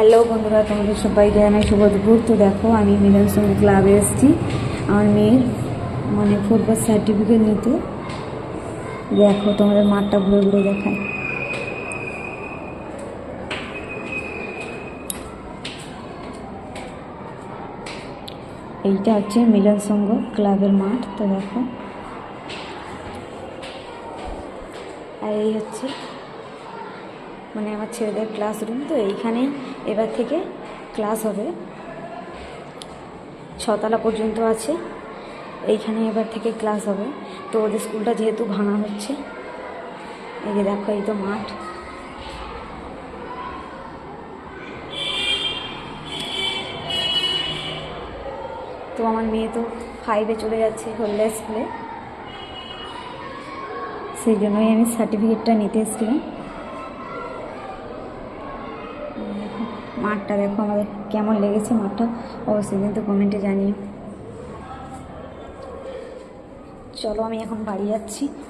Hello বন্ধুরা, তোমাদের সবাইকে শুভ দুপুর। তো দেখো, আমি মিলন সঙ্গে ক্লাবে এসেছি। আমার মেয়ের মানে ফুটবল সার্টিফিকেট নিতে। দেখো, তোমাদের মাঠটা ঘুরে ঘুরে দেখায় এইটা হচ্ছে মিলন সংঘ ক্লাবের মাঠ, তো দেখো। আর এই হচ্ছে মানে আমার ছেলেদের ক্লাসরুম তো এইখানে এবার থেকে ক্লাস হবে। ছতলা পর্যন্ত আছে এইখানে এবার থেকে ক্লাস হবে। তো ওদের স্কুলটা যেহেতু ভাঙা হচ্ছে, এই যে দেখো এই তো মাঠ। তো আমার মেয়ে তো ফাইভে চলে যাচ্ছে হলদা স্কুলে সেই জন্যই আমি সার্টিফিকেটটা নিতে এসেছিলাম। দেখো, মাঠটা দেখো আমাদের কেমন লেগেছে মাঠটা। অবশ্যই কিন্তু কমেন্টে জানিও। চলো আমি এখন বাড়ি যাচ্ছি।